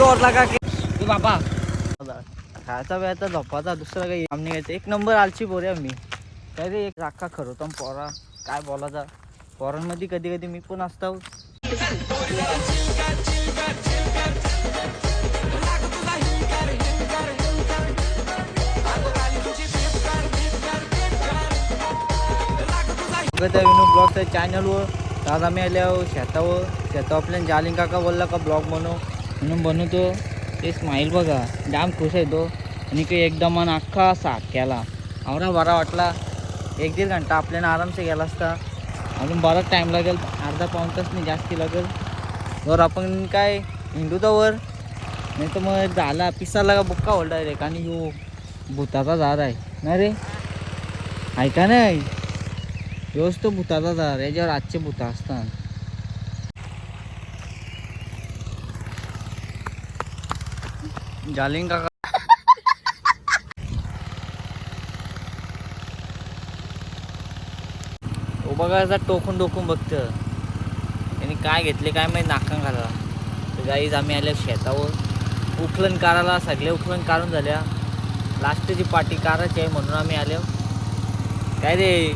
जोर लगा के। ए बाबा। खायचा वेळाचा झोपाचा दुसरा काही काम नाही घ्यायचं एक नंबर आलची पोरे आम्ही काय रे एक राखा खरवतो पोरा. काय बोलायचा? पोरांमध्ये कधी कधी मी पण असतो. त्या विनू ब्लॉगच्या चॅनलवर आज आम्ही आल्यावर शेतावर. शेता आपल्या जालिंग काका बोलला का ब्लॉग बनव. म्हणून बनवतो ते. स्माईल बघा. जाम खुश आहे तो. आणि काही एकदम मन अख्खा साथ केला. आम्हाला बरा वाटला. एक दीड घंटा आपल्याला आरामसे गेला असता. अजून बराच टाईम लागेल. अर्धा पाऊन तास नाही जास्ती लागेल. वर आपण काय? हिंडू वर. नाही तर मग झाला. पिसाला का बुक्का होल डायरेक्ट आणि हो भूताचा झाड आहे. ना रे? ऐका नाही? ह्योच तो भूताचा झाड याच्यावर आजचे भूता असतात. जालिंग काका तो बघा टोकून टोकून बघतं. त्यांनी काय घेतले काय माहिती नाकां घाला. तर गाईज आम्ही आल्या शेतावर. उखलन काराला सगळे उखलन काढून झाल्या. लास्टची पाठी काराची आहे म्हणून आम्ही आलो. काय रे?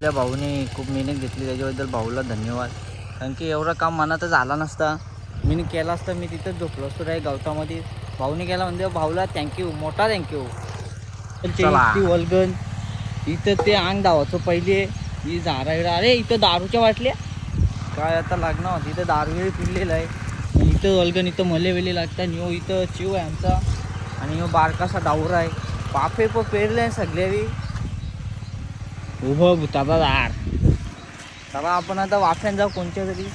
त्या भाऊने खूप मेहनत घेतली त्याच्याबद्दल भाऊला धन्यवाद. कारण की एवढं काम मनातच आला नसता. मी केला असता मी तिथंच झोपलो असतो रे गवतामध्ये. भाऊने केला म्हणजे भाऊला थँक्यू मोठा थँक्यू चला. वलगन इथं ते अंग धावाचं पहिले ही झाडा अरे इथं दारूच्या वाटल्या काय आता लागणार? होती इथं दारू वेळी पिलेलं आहे. इथं वलगन इथं मले वेले लागतात. आणि ह्यो इथं चिव आहे आमचा. आणि ह्यो बारकासा डाऊर आहे. पापे पण पेरले आहे सगळे उभं भूताचा दार. चला आपण आता वाफ्यान जाऊ कोणत्या तरी.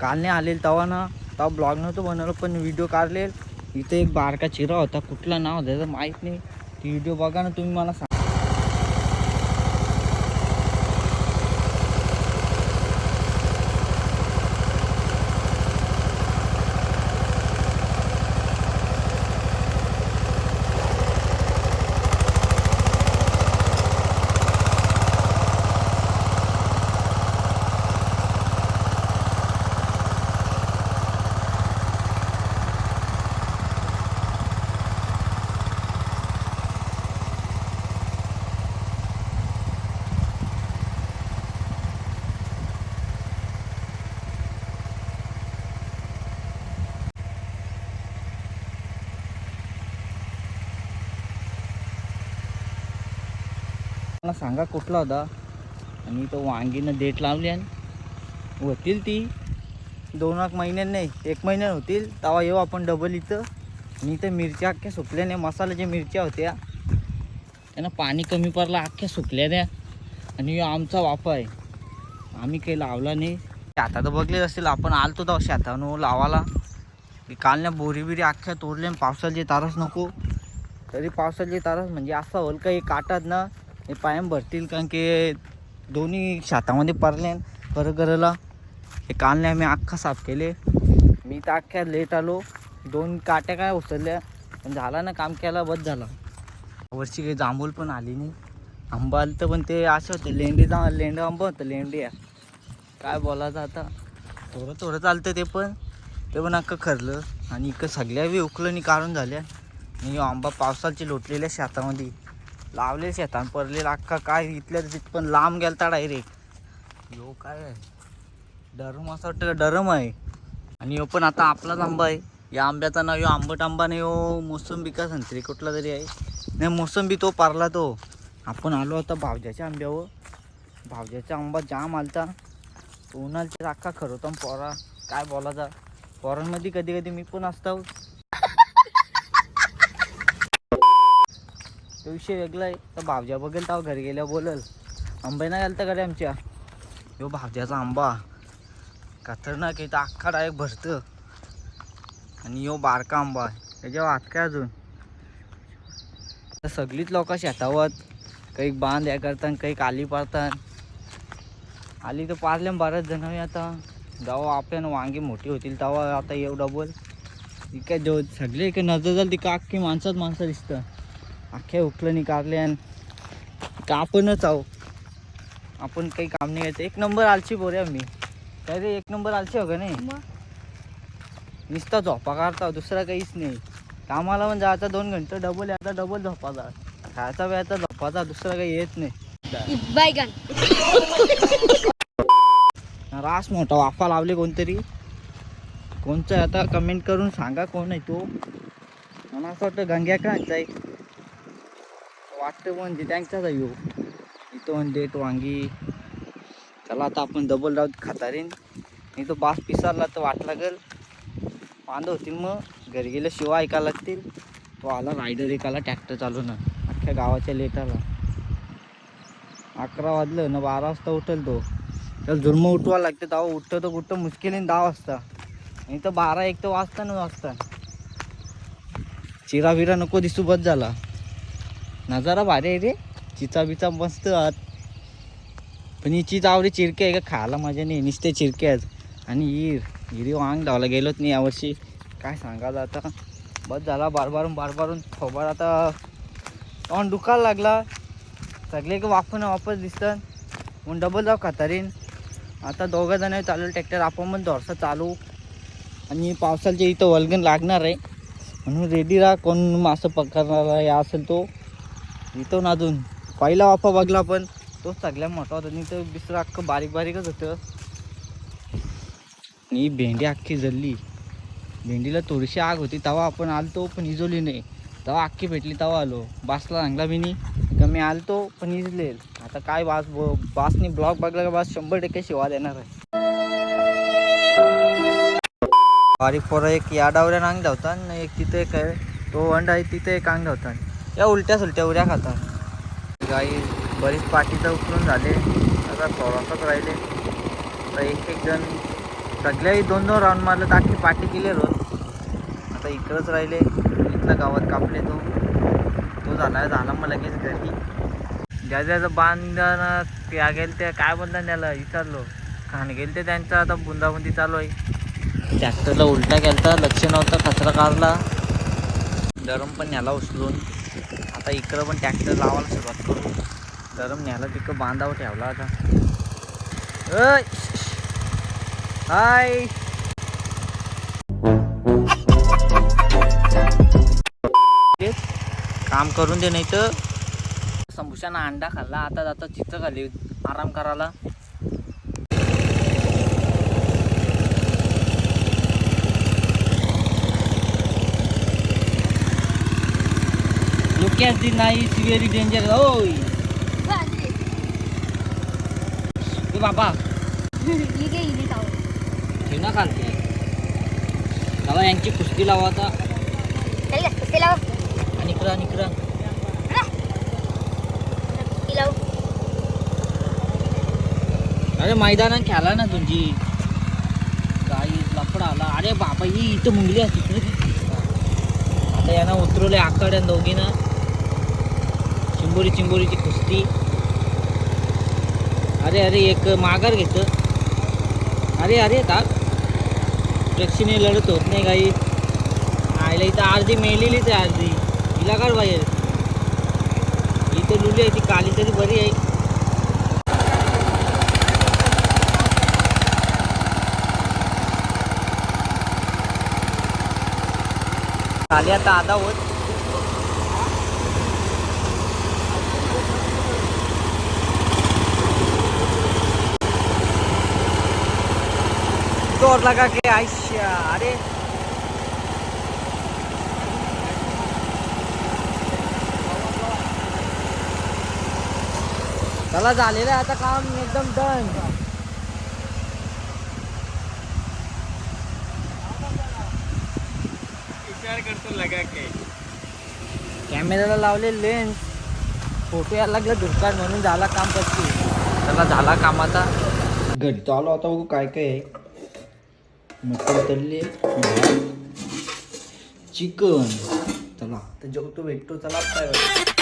काल नाही आलेल तेव्हा ना. होता ब्लॉग नव्हतं बनवलं पण व्हिडिओ काढलेल. इथं एक बारका चिरा होता. कुठला नाव त्याचं माहीत नाही. ती व्हिडिओ बघा ना तुम्ही मला सांग. मला सांगा कुठला होता? आणि तो वांगीनं डेट लावली आणि होतील ती. दोन एक महिन्यात नाही एक महिन्यात होतील. तेव्हा येऊ आपण डबल इथं. आणि इथं मिरच्या अख्ख्या सुकल्या नाही. मसाल्याच्या मिरच्या होत्या त्यांना पाणी कमी पडलं अख्ख्या सुकल्या त्या. आणि आमचा वापर आहे. आम्ही काही लावला नाही. आता तर बघले असेल आपण आलतो तेव्हा शेतानं लावाला काल ना बोरी बिरी अख्ख्या तोडल्या पावसाचे तारस नको. तरी पावसाचे तारस म्हणजे असा होल का हे काटात ना हे पायम भरतील कारण की दोन्ही शेतामध्ये पडले परत करायला हे कालने आम्ही अख्खा साफ केले. मी तर अख्ख्या लेट आलो. दोन काट्या काय उचलल्या. पण झाला ना काम केला बस झाला. वर्षी काही जांभूल पण आली नाही. आंबा आलं तर पण ते असं होतं लेंडी जा लेंडं आंबा होतं लेंडी आहे. काय बोलायचं आता? थोडं थोडं चालतं ते पण. ते पण अख्खं खरलं. आणि इकडं सगळ्या बी उकलं आणि काढून झाल्या. आणि आंबा पावसाची लोटलेल्या शेतामध्ये. लावले शेतान परले अख्खा काय इथल्या पण लांब गेलता डायरेक्ट यो काय? डरम असं वाटतं डरम आहे. आणि यो पण आता आपलाच आंबा आहे. या आंब्याचा नाव यो आंबट आंबा नाही यो मोसंबी का संत्री कुठला तरी आहे. नाही मोसंबी तो पारला तो. आपण आलो आता भावज्याच्या आंब्यावर. भावज्याचा आंबा जाम आलता. उन्हाळच्या अख्खा होता पोरा काय बोलायचा? पोरांमध्ये कधी कधी मी पण असतो. तो विषय वेगळा आहे तर भावज्या बघेल तर घरी गेल्या बोलल. आंबे नाही घालता घरी आमच्या? यो भावज्याचा आंबा. खतरनाक आहे तर अख्खा डायरेक्ट भरतं. आणि यो बारका आंबा आहे. त्याच्यावर हात काय अजून? तर सगळीच लोक शेतावत काही बांध या करतात काही काली पाडतात आली तर पारल्या बऱ्याच जण आता. जेव्हा आपल्यानं वांगी मोठी होतील तेव्हा आता येऊ डबल काय जो सगळे इकडे नजर झाली ती अख्खी माणसात माणसं दिसतं अख्ख्या उकलणी काढल्यान का आपणच आहो. आपण काही काम नाही घ्यायचं एक नंबर आलची बोरे आम्ही. काय रे एक नंबर आलची हो का नाही? नुसता झोपा काढता दुसरा काहीच नाही. कामाला पण जायचा दोन घंटे डबल याचा डबल झोपाचा. खायचा वेळाचा झोपाचा दुसरा काही येत नाही. रास मोठा वाफा लावले कोणतरी. कोणचं आता? कमेंट करून सांगा कोण आहे तो. मला असं वाटतं गंग्या का आहे. वाटतं म्हणजे त्यांचाच आहे इथं म्हणजे तो वांगी. त्याला आता आपण डबल राऊत खाता रेन नाही तो बास पिसारला तर वाट लागेल. बांध होतील मग. घरी गेलं शिवा ऐकायला लागतील. तो आला रायडर एकाला ट्रॅक्टर चालवणं. अख्ख्या गावाच्या लेटाला. अकरा वाजलं ना बारा वाजता उठल तो. त्याला जुर्म उठवा लागते. तेव्हा उठतो तर कुठं मुश्किलीने दहा वाजता. आणि तर बारा एक तर वाजता न वाजता. चिरा नको दिसू बस झाला. नजारा भारी आहे रे. चिचा बिचा मस्त आत पण ही चीज आवडी चिरके आहे का? खायला मजा नाही. नुसते चिरके आहेत. आणि हिर हिरी वांग धावला गेलोच नाही यावर्षी. काय सांगायचं आता? बस झाला बारबारून बारबारून. थोबार आता तोंड दुखायला लागला. सगळे का वापन वापस दिसतात. मग डबल जाऊ खातारीन. आता दोघं जण चालू ट्रॅक्टर आपण पण थोडंसं चालू. आणि पावसाच्या इथं वलगण लागणार आहे. म्हणून रेडी राहा. कोण मासं पकडणारा या असेल तो. इथून अजून पहिला वाफा बघला पण तो सगळ्यात मोठा होता. आणि तो दुसरं अख्खं बारीक बारीकच होतं. ही भेंडी अख्खी जळली. भेंडीला थोडीशी आग होती. तेव्हा आपण आलतो पण इजवली नाही. तेव्हा अख्खी भेटली तेव्हा आलो. बासला चांगला मी नाही. कमी आलतो पण इजलेल आता काय बास ब- बासनी ब्लॉक बघला का बास शंभर टक्के शिवा देणार आहे. बारीक पोरं एक या डावऱ्या अंग धावतात आणि एक तिथे एक आहे. तो वंड आहे तिथे एक अंग धावतात. या उलट्या सुलट्या उद्या खातात. गाई बरीच पाठीचं उचलून झाले. आता थोडासाच राहिले. आता एक एक जण सगळ्याही दोन दोन राऊंड मारलं तर अख्खी पाठी केली रोज. आता इकडंच राहिले. इथल्या गावात कापले तो. तो झाला झाला मग लगेच घरी. ज्या ज्याचं बांधणं त्या गेल ते काय बोलतात त्याला? विचारलो. खाण गेल ते त्यांचं. आता बुंदाबुंदी चालू आहे. ट्रॅक्टरला उलटा गेलता लक्ष नव्हतं कचरा काढला गरम पण न्याला उचलून. आता इकडं पण ट्रॅक्टर लावायला सुरुवात करू. गरम न्यायला तिकडं बांधावं ठेवला आता. अय हाय. काम करून दे नाही तर समोशानं अंडा खाल्ला आता जाता चित्र खाली आराम करायला. Look दी नाही nice, very danger. ओय ए बाबा. ठेव ना खालते. बाबा यांची कुस्ती लावा आता. चल गं, आणि इकडं आणि इकडं. अरे मैदानात खेळा ना तुझी काही लफडा आला. अरे बाबा ही इथं मुंगली असते आता यांना उतरवले आकाड्यान दोघीनं. चिंबोरी चिंबोरीची कुस्ती. अरे अरे एक माघार घेतं अरे अरे का प्रेक्षणीय लढत होत नाही काही. आयला इथं अर्धी मेलेलीच आहे अर्धी हिला काढ बाहेर. इथं लुली आहे ती काली तरी बरी आहे. काली आता आधा होत. जोर लगा के आयशा अरे। चला झालेलं आहे आता काम एकदम डन विचार करतो लगा के. कॅमेऱ्याला लावले लेन्स फोटो यायला लागला धुरकार म्हणून झाला काम पत्ती चला झाला काम आता. घरी तो आलो आता बघू काय काय आहे. मटण तळले चिकन. चला. तर जेवतो भेटतो. चला काय